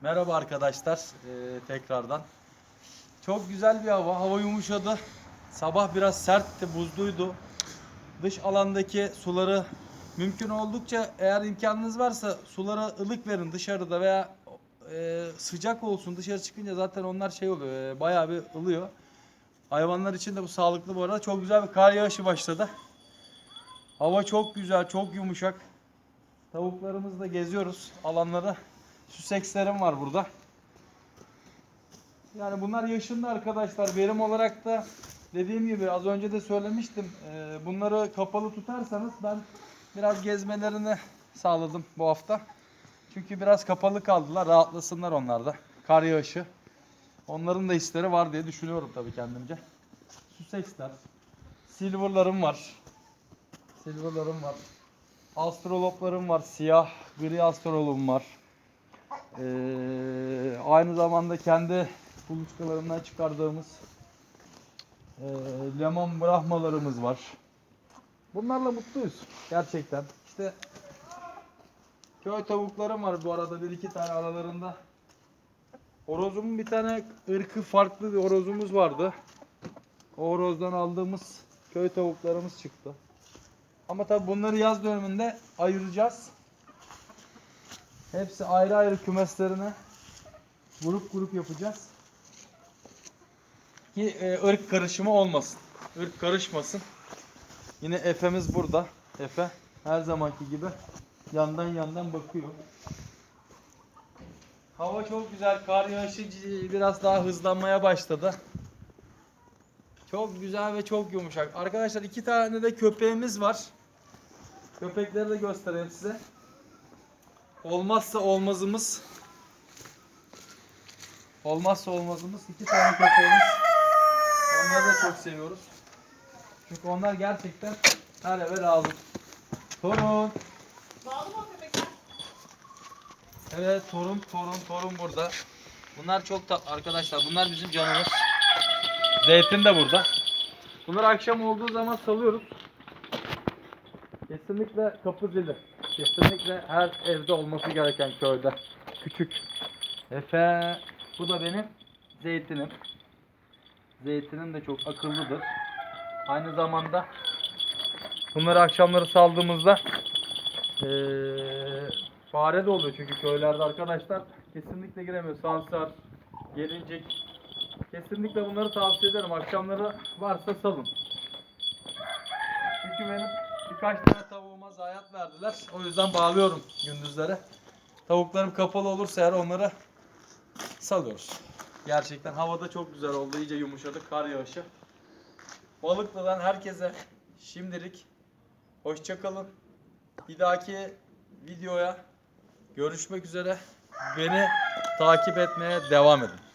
Merhaba arkadaşlar ee, tekrardan. Çok güzel bir hava. Hava yumuşadı. Sabah biraz sertti, buzluydu. Dış alandaki suları mümkün oldukça eğer imkanınız varsa sulara ılık verin dışarıda veya e, sıcak olsun dışarı çıkınca zaten onlar şey oluyor e, bayağı bir ılıyor. Hayvanlar için de bu sağlıklı bu arada. Çok güzel bir kar yağışı başladı. Hava çok güzel, çok yumuşak. Tavuklarımızla geziyoruz alanlara. Süsekslerim var burada. Yani bunlar yaşında arkadaşlar. Verim olarak da dediğim gibi az önce de söylemiştim. Ee, bunları kapalı tutarsanız ben biraz gezmelerini sağladım bu hafta. Çünkü biraz kapalı kaldılar. Rahatlasınlar onlar da. Kar yağışı. Onların da hisleri var diye düşünüyorum tabii kendimce. Susseksler. Silver'larım var. Silver'larım var. Astroloplarım var. Siyah gri astrolopum var. Ee, aynı zamanda kendi kuluçkalarından çıkardığımız e, lemon brahmalarımız var. Bunlarla mutluyuz gerçekten. İşte köy tavuklarım var bu arada bir iki tane aralarında. Horozumun bir tane ırkı farklı bir horozumuz vardı. O horozdan aldığımız köy tavuklarımız çıktı. Ama tabi bunları yaz döneminde ayıracağız. Hepsi ayrı ayrı kümeslerine grup grup yapacağız. Ki e, ırk karışımı olmasın. Irk karışmasın. Yine Efe'miz burada. Efe her zamanki gibi yandan yandan bakıyor. Hava çok güzel. Kar yağışı biraz daha hızlanmaya başladı. Çok güzel ve çok yumuşak. Arkadaşlar iki tane de köpeğimiz var. Köpekleri de göstereyim size. Olmazsa olmazımız. Olmazsa olmazımız iki tane köpeğimiz. Onları da çok seviyoruz. Çünkü onlar gerçekten her eve lazım. Torun. Bağlı mı köpekler? Evet torun torun torun burada. Bunlar çok tatlı arkadaşlar. Bunlar bizim canımız. Zeytin de burada. Bunları akşam olduğu zaman salıyoruz. Kesinlikle kapı zili. Kesinlikle her evde olması gereken köyde. Küçük. Efe. Bu da benim zeytinim. Zeytinim de çok akıllıdır. Aynı zamanda bunları akşamları saldığımızda eee fare de oluyor çünkü köylerde arkadaşlar kesinlikle giremiyor. Sansar, gelincik. Kesinlikle bunları tavsiye ederim. Akşamları varsa salın. Çünkü benim birkaç tane verdiler. O yüzden bağlıyorum gündüzlere. Tavuklarım kapalı olursa eğer onları salıyoruz. Gerçekten havada çok güzel oldu. İyice yumuşadı kar yağışı. Balıklı'dan herkese şimdilik hoşçakalın. Bir dahaki videoya görüşmek üzere. Beni takip etmeye devam edin.